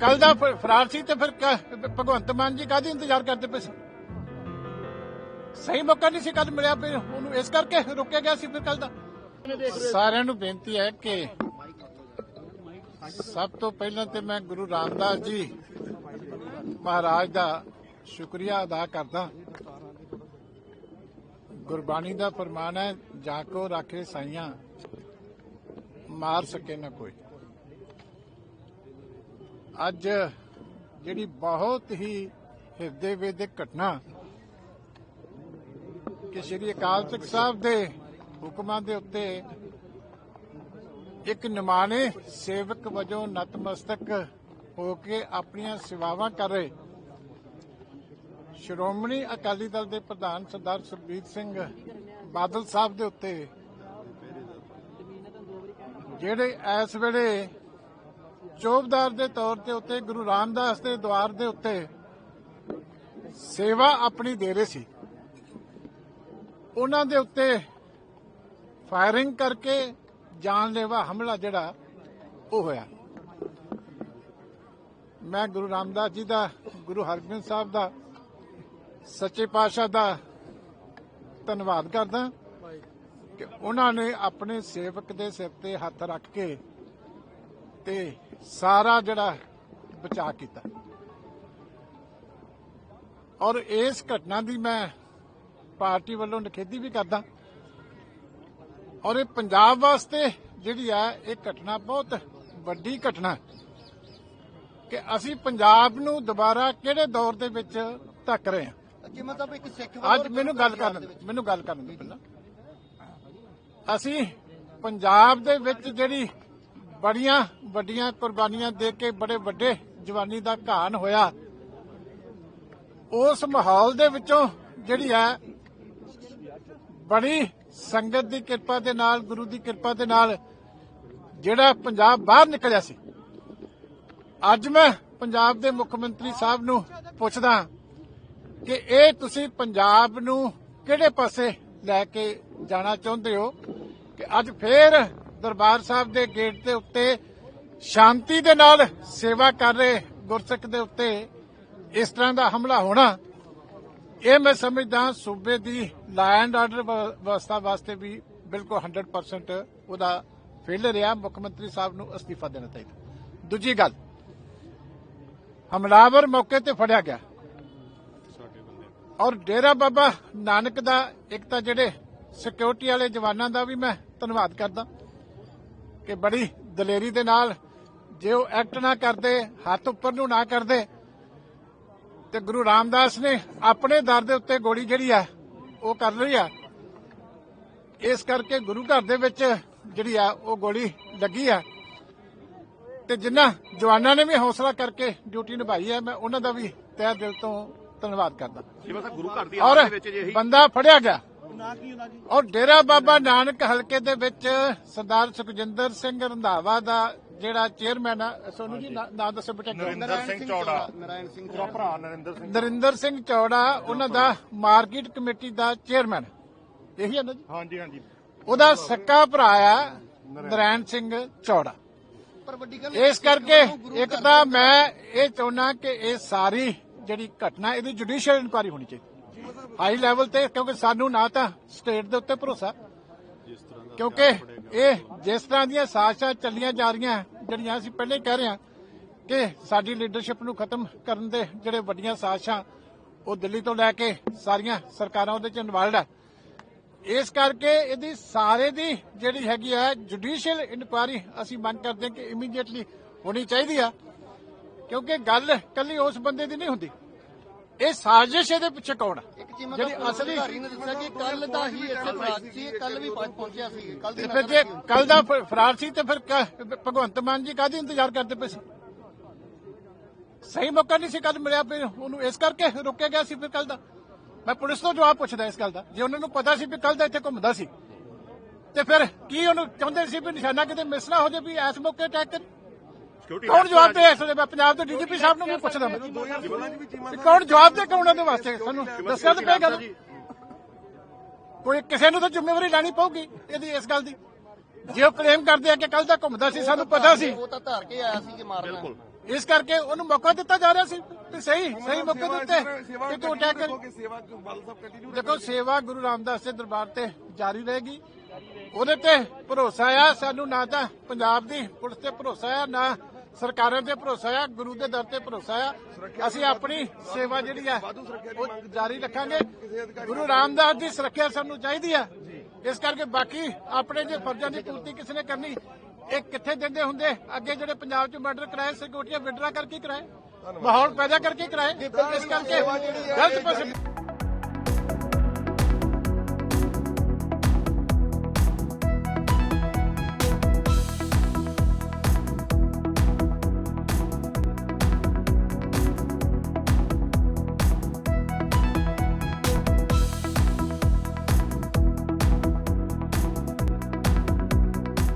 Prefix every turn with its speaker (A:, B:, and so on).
A: ਕੱਲ ਦਾ ਫਰਾਰ ਸੀ ਤੇ ਫਿਰ ਭਗਵੰਤ ਮਾਨ ਜੀ ਕਾਹਦੀ ਇੰਤਜ਼ਾਰ ਕਰਦੇ ਪਏ ਸੀ? ਸਹੀ ਮੌਕਾ ਨਹੀਂ ਸੀ ਕੱਲ ਮਿਲਿਆ ਫਿਰ ਉਹਨੂੰ ਇਸ ਕਰਕੇ ਰੋਕਿਆ ਗਿਆ ਸੀ ਫਿਰ ਕੱਲ ਦਾ। ਸਾਰਿਆਂ ਨੂੰ ਬੇਨਤੀ ਹੈ ਕਿ ਸਭ ਤੋਂ ਪਹਿਲਾਂ ਤੇ ਮੈਂ ਗੁਰੂ ਰਾਮਦਾਸ ਜੀ ਮਹਾਰਾਜ ਦਾ ਸ਼ੁਕਰੀਆ ਅਦਾ ਕਰਦਾ। ਗੁਰਬਾਣੀ ਦਾ ਫਰਮਾਨ ਹੈ, ਜਾ ਕੋ ਰਾਖੇ ਸਾਈਆਂ, ਮਾਰ ਸਕੇ ਨਾ ਕੋਈ। ਅੱਜ ਜਿਹੜੀ ਬਹੁਤ ਹੀ ਹਿਰਦੇ ਵੇਦਕ ਘਟਨਾ ਕਿ ਸ਼੍ਰੀ ਅਕਾਲ ਤਖਤ ਸਾਹਿਬ ਦੇ ਹੁਕਮਾਂ ਦੇ ਉੱਤੇ ਇੱਕ ਨਿਮਾਣੇ ਸੇਵਕ ਵਜੋਂ ਨਤਮਸਤਕ ਹੋ ਕੇ ਆਪਣੀਆਂ ਸੇਵਾਵਾਂ ਕਰ ਰਹੇ ਸ਼੍ਰੋਮਣੀ ਅਕਾਲੀ ਦਲ ਦੇ ਪ੍ਰਧਾਨ ਸਰਦਾਰ ਸੁਖਬੀਰ ਸਿੰਘ ਬਾਦਲ ਸਾਹਿਬ ਦੇ ਉੱਤੇ ਜਿਹੜੇ ਇਸ ਵੇਲੇ ਚੌਬਦਾਰ ਦੇ ਤੌਰ ਤੇ ਉੱਤੇ ਗੁਰੂ ਰਾਮਦਾਸ ਦੇ ਦਵਾਰ ਦੇ ਉੱਤੇ ਸੇਵਾ ਆਪਣੀ ਦੇ ਰਹੇ ਸੀ। ਉਹਨਾਂ ਦੇ ਉੱਤੇ ਫਾਇਰਿੰਗ ਕਰਕੇ ਜਾਨਲੇਵਾ ਹਮਲਾ ਜਿਹੜਾ ਉਹ ਹੋਇਆ। ਮੈਂ ਗੁਰੂ ਰਾਮਦਾਸ ਜੀ ਦਾ ਗੁਰੂ ਹਰਗੋਬਿੰਦ ਸਾਹਿਬ ਦਾ ਸੱਚੇ ਪਾਤਸ਼ਾਹ ਦਾ ਧੰਨਵਾਦ ਕਰਦਾ। ਕਿ ਉਹਨਾਂ ਨੇ ਆਪਣੇ ਸੇਵਕ ਦੇ ਸਿਰ ਤੇ ਹੱਥ ਰੱਖ ਕੇ ਤੇ ਸਾਰਾ ਜਿਹੜਾ ਬਚਾ ਕੀਤਾ। ਔਰ ਇਸ ਘਟਨਾ ਦੀ ਮੈਂ ਪਾਰਟੀ ਵੱਲੋਂ ਨਿਖੇਧੀ ਵੀ ਕਰਦਾ। ਔਰ ਇਹ ਪੰਜਾਬ ਵਾਸਤੇ ਜਿਹੜੀ ਆ ਇਹ ਘਟਨਾ ਬਹੁਤ ਵੱਡੀ ਘਟਨਾ ਕਿ ਅਸੀਂ ਪੰਜਾਬ ਨੂੰ ਦੁਬਾਰਾ ਕਿਹੜੇ ਦੌਰ ਦੇ ਵਿੱਚ ਧੱਕ ਰਹੇ ਹਾਂ?
B: ਕਿ ਮਤਲਬ ਇੱਕ ਸਿੱਖ
A: ਅੱਜ ਮੈਨੂੰ ਗੱਲ ਕਰਨ ਮੈਨੂੰ ਗੱਲ ਕਰਨ ਦਿਓ ਪਹਿਲਾਂ। ਅਸੀਂ ਪੰਜਾਬ ਦੇ ਵਿੱਚ ਜਿਹੜੀ ਬੜੀਆਂ ਵੱਡੀਆਂ ਕੁਰਬਾਨੀਆਂ ਦੇ ਕੇ ਬੜੇ ਵੱਡੇ ਜਵਾਨੀ ਦਾ ਘਾਣ ਹੋਇਆ। ਉਸ ਮਾਹੌਲ ਦੇ ਵਿੱਚੋਂ ਜਿਹੜੀ ਹੈ, ਬੜੀ ਸੰਗਤ ਦੀ ਕਿਰਪਾ ਦੇ ਨਾਲ, ਗੁਰੂ ਦੀ ਕਿਰਪਾ ਦੇ ਨਾਲ ਜਿਹੜਾ ਪੰਜਾਬ ਬਾਹਰ ਨਿਕਲਿਆ ਸੀ। ਅੱਜ ਮੈਂ ਪੰਜਾਬ ਦੇ ਮੁੱਖ ਮੰਤਰੀ ਸਾਹਿਬ ਨੂੰ ਪੁੱਛਦਾ ਕਿ ਇਹ ਤੁਸੀਂ ਪੰਜਾਬ ਨੂੰ ਕਿਹੜੇ ਪਾਸੇ ਲੈ ਕੇ ਜਾਣਾ ਚਾਹੁੰਦੇ ਹੋ ਕਿ ਅੱਜ ਫੇਰ ਦਰਬਾਰ ਸਾਹਿਬ ਦੇ ਗੇਟ ਦੇ ਉੱਤੇ ਸ਼ਾਂਤੀ ਦੇ ਨਾਲ ਸੇਵਾ ਕਰ ਰਹੇ ਗੁਰਸਿੱਖ ਦੇ ਉੱਤੇ ਇਸ ਤਰ੍ਹਾਂ ਦਾ ਹਮਲਾ ਹੋਣਾ, ਇਹ ਮੈਂ ਸਮਝਦਾ ਸੂਬੇ ਦੀ ਲਾਅ ਆਰਡਰ ਵਿਵਸਥਾ ਵਾਸਤੇ ਵੀ ਬਿਲਕੁਲ 100% ਉਹਦਾ ਫੇਲਰ ਰਿਹਾ। ਮੁੱਖ ਮੰਤਰੀ ਸਾਹਿਬ ਨੂੰ ਅਸਤੀਫਾ ਦੇਣਾ ਚਾਹੀਦਾ। ਦੂਜੀ ਗੱਲ, ਹਮਲਾਵਰ ਮੌਕੇ ਤੇ ਫੜਿਆ ਗਿਆ। ਔਰ ਡੇਰਾ ਬਾਬਾ ਨਾਨਕ ਦਾ ਇੱਕ ਤਾਂ ਜਿਹੜੇ ਸਿਕਿਉਰਿਟੀ ਵਾਲੇ ਜਵਾਨਾਂ ਦਾ ਵੀ ਮੈਂ ਧੰਨਵਾਦ ਕਰਦਾ। ਕਿ ਬੜੀ ਦਲੇਰੀ ਦੇ ਨਾਲ ਜੇ ਉਹ ਐਕਟ ਨਾ ਕਰਦੇ ਹੱਥ ਉੱਪਰ ਨੂੰ ਨਾ ਕਰਦੇ ਤੇ ਗੁਰੂ ਰਾਮਦਾਸ ਨੇ ਆਪਣੇ ਦਰ ਦੇ ਉੱਤੇ ਗੋਲੀ ਜਿਹੜੀ ਆ ਉਹ ਕਰ ਲਈ ਆ। ਇਸ ਕਰਕੇ ਗੁਰੂ ਘਰ ਦੇ ਵਿੱਚ ਜਿਹੜੀ ਆ ਉਹ ਗੋਲੀ ਲੱਗੀ ਆ। ਤੇ ਜਿਨ੍ਹਾਂ ਜਵਾਨਾਂ ਨੇ ਵੀ ਹੌਸਲਾ ਕਰਕੇ ਡਿਊਟੀ ਨਿਭਾਈ ਹੈ ਮੈਂ ਉਹਨਾਂ ਦਾ ਵੀ ਤਹਿ ਦਿਲ ਤੋਂ ਧੰਨਵਾਦ ਕਰਦਾ।
C: ਜਿਵੇਂ ਸਾ ਗੁਰੂ ਘਰ ਦੀ
A: ਔਰ ਬੰਦਾ ਫੜਿਆ ਗਿਆ। ਔਰ ਡੇਰਾ ਬਾਬਾ ਨਾਨਕ ਹਲਕੇ ਦੇ ਵਿੱਚ ਸਰਦਾਰ ਸੁਖਜਿੰਦਰ ਸਿੰਘ ਰੰਧਾਵਾ ਦਾ ਜਿਹੜਾ ਚੇਅਰਮੈਨ ਆ ਸੋਨੂੰ ਜੀ ਨਾਂ ਨਾਂ ਦੱਸੋ ਬੇਟਾ
C: ਨਰਿੰਦਰ ਸਿੰਘ ਚੌੜਾ।
B: ਨਾਰਾਇਣ ਸਿੰਘ
C: ਮੇਰਾ ਭਰਾ ਨਰਿੰਦਰ ਸਿੰਘ
A: ਨਰਿੰਦਰ ਸਿੰਘ ਚੌੜਾ ਉਹਨਾਂ ਦਾ ਮਾਰਕੀਟ ਕਮੇਟੀ ਦਾ ਚੇਅਰਮੈਨ। ਇਹੀ ਹੈ ਨਾ ਜੀ?
C: ਹਾਂਜੀ ਹਾਂਜੀ।
A: ਉਹਦਾ ਸੱਕਾ ਭਰਾ ਆ ਨਰੈਣ ਸਿੰਘ ਚੌੜਾ।
B: ਪਰ ਵੱਡੀ ਗੱਲ
A: ਇਸ ਕਰਕੇ ਇੱਕ ਤਾਂ ਮੈਂ ਇਹ ਚਾਹੁੰਦਾ ਕਿ ਇਹ ਸਾਰੀ ਜਿਹੜੀ ਘਟਨਾ ਇਹਦੀ ਜੁਡੀਸ਼ੀਅਲ ਇਨਕੁਆਰੀ ਹੋਣੀ ਚਾਹੀਦੀ। ਹਾਈ ਲੈਵਲ ਤੇ, ਕਿਉਂਕਿ ਸਾਨੂੰ ਨਾ ਤਾਂ ਸਟੇਟ ਦੇ ਉੱਤੇ ਭਰੋਸਾ। ਕਿਉਂਕਿ ਇਹ ਜਿਸ ਤਰ੍ਹਾਂ ਦੀਆਂ ਸਾਜ਼ਿਸ਼ਾਂ ਚੱਲੀਆਂ ਜਾ ਰਹੀਆਂ, ਜਿਹੜੀਆਂ ਅਸੀਂ ਪਹਿਲੇ ਕਹਿ ਰਹੇ ਹਾਂ ਕਿ ਸਾਡੀ ਲੀਡਰਸ਼ਿਪ ਨੂੰ ਖਤਮ ਕਰਨ ਦੇ ਜਿਹੜੇ ਵੱਡੀਆਂ ਸਾਜ਼ਿਸ਼ਾਂ, ਉਹ ਦਿੱਲੀ ਤੋਂ ਲੈ ਕੇ ਸਾਰੀਆਂ ਸਰਕਾਰਾਂ ਉਹਦੇ ਚ ਇਨਵੋਲਡ ਹੈ ਇਸ ਕਰਕੇ ਇਹਦੀ ਸਾਰੇ ਦੀ ਜਿਹੜੀ ਹੈਗੀ ਹੈ ਜੁਡੀਸ਼ੀਅਲ ਇਨਕੁਆਇਰੀ ਅਸੀਂ ਮੰਗ ਕਰਦੇ ਹਾਂ ਕਿ ਇਮੀਡੀਏਟਲੀ ਹੋਣੀ ਚਾਹੀਦੀ ਆ, ਕਿਉਂਕਿ ਗੱਲ ਕੱਲੀ ਉਸ ਬੰਦੇ ਦੀ ਨਹੀਂ ਹੁੰਦੀ। ਇਹ ਸਾਜ਼ਿਸ਼ ਇਹਦੇ ਪਿੱਛੇ ਕੌਣ
B: ਚੀਮਾ
A: ਜਿਹੜੀ
B: ਦਾ
A: ਅਸਲੀ
B: ਅਧਿਕਾਰੀ ਨੇ ਦੱਸਿਆ ਕਿ ਕੱਲ ਦਾ ਹੀ ਇੱਥੇ ਫਰਾਜ ਸੀ ਕੱਲ ਵੀ ਪਹੁੰਚ- ਪਹੁੰਚਿਆ ਸੀ ਕੱਲ
A: ਤੇ ਫਿਰ ਜੇ ਕੱਲ ਦਾ ਫਰਾਰ ਸੀ ਤੇ ਫਿਰ ਭਗਵੰਤ ਮਾਨ ਜੀ ਕਾਹਦੀ ਇੰਤਜ਼ਾਰ ਕਰਦੇ ਪਏ ਸੀ? ਸਹੀ ਮੌਕਾ ਨਹੀਂ ਸੀ ਕੱਲ ਮਿਲਿਆ ਫਿਰ ਉਹਨੂੰ ਇਸ ਕਰਕੇ ਰੋਕਿਆ ਗਿਆ ਸੀ ਫਿਰ ਕੱਲ ਦਾ। ਮੈਂ ਪੁਲਿਸ ਤੋਂ ਜਵਾਬ ਪੁੱਛਦਾ ਇਸ ਗੱਲ ਦਾ। ਜੇ ਉਹਨਾਂ ਨੂੰ ਪਤਾ ਸੀ ਵੀ ਕੱਲ ਦਾ ਇੱਥੇ ਘੁੰਮਦਾ ਸੀ ਤੇ ਫਿਰ ਕੀ ਉਹਨੂੰ ਚਾਹੁੰਦੇ ਸੀ ਵੀ ਨਿਸ਼ਾਨਾ ਕਿਤੇ ਮਿਸ ਨਾ ਹੋ ਜਾਵੇ ਵੀ ਇਸ ਮੌਕੇ ਅਟੈਕ ਕਰੇ
C: ਸਿਕਿਉਰਿਟੀ
A: ਕੌਣ ਜਵਾਬ ਦੇ ਇਸ ਮੈਂ ਪੰਜਾਬ ਦੇ ਡੀਜੀਪੀ ਸਾਹਿਬ ਨੂੰ ਵੀ ਪੁੱਛਦਾ ਮੈਂ। ਵੀ ਕੌਣ ਜਵਾਬ ਦੇ ਕੌਣ ਉਹਦੇ ਵਾਸਤੇ? ਸਾਨੂੰ ਦੱਸਿਆ ਤਾਂ ਪਏ ਗੱਲ ਕੋਈ ਕਿਸੇ ਨੂੰ ਤਾਂ ਜ਼ਿੰਮੇਵਾਰੀ ਲੈਣੀ ਪਊਗੀ ਇਹਦੀ ਇਸ ਗੱਲ ਦੀ। ਜੇ ਉਹ ਕਲੇਮ ਕਰਦੇ ਆ ਕਿ ਕੱਲ ਦਾ ਘੁੰਮਦਾ ਸੀ ਸਾਨੂੰ ਪਤਾ ਸੀ।
B: ਉਹ ਤਾਂ ਧਾਰ ਕੇ ਆਇਆ ਸੀ ਕਿ ਮਾਰਨਾ।
C: ਬਿਲਕੁਲ।
A: ਇਸ ਕਰਕੇ ਉਹਨੂੰ ਮੌਕਾ ਦਿੱਤਾ ਜਾ ਰਿਹਾ ਸੀ। ਤੇ ਸਹੀ ਸਹੀ ਮੌਕੇ ਦਿੱਤੇ ਕਿ ਤੂੰ ਅਟੈਕ ਕਰ
D: ਸੇਵਾ ਬਾਲ ਸਾਹਿਬ ਕੰਟੀਨਿਊ
A: ਦੇਖੋ ਸੇਵਾ ਗੁਰੂ ਰਾਮਦਾਸ ਦੇ ਦਰਬਾਰ ਤੇ ਜਾਰੀ ਰਹੇਗੀ। ਉਹਦੇ ਤੇ ਭਰੋਸਾ ਆ ਸਾਨੂੰ ਨਾ ਤਾਂ ਪੰਜਾਬ ਦੀ ਪੁਲਿਸ ਤੇ ਭਰੋਸਾ ਆ ਨਾ ਸਰਕਾਰਾਂ ਤੇ ਭਰੋਸਾ ਆ ਗੁਰੂ ਦੇ ਦਰ ਤੇ ਭਰੋਸਾ ਆ। ਅਸੀਂ ਆਪਣੀ ਸੇਵਾ ਜਿਹੜੀ ਆ ਉਹ ਜਾਰੀ ਰੱਖਾਂਗੇ। ਗੁਰੂ ਰਾਮਦਾਸ ਦੀ ਸੁਰੱਖਿਆ ਸਾਨੂੰ ਚਾਹੀਦੀ ਆ। ਇਸ ਕਰਕੇ ਬਾਕੀ ਆਪਣੇ ਜੇ ਫਰਜ਼ਾਂ ਦੀ ਪੂਰਤੀ ਕਿਸੇ ਨੇ ਕਰਨੀ ਇਹ ਕਿੱਥੇ ਦਿੰਦੇ ਹੁੰਦੇ? ਅੱਗੇ ਜਿਹੜੇ ਪੰਜਾਬ 'ਚ ਮਰਡਰ ਕਰਾਏ ਸਿਕਿਉਰਟੀਆਂ ਵਿਡਰਾ ਕਰਕੇ ਕਰਾਏ ਮਾਹੌਲ ਪੈਦਾ ਕਰਕੇ ਕਰਾਏ। ਇਸ ਕਰਕੇ ਗਲਤ ਪਾਸੇ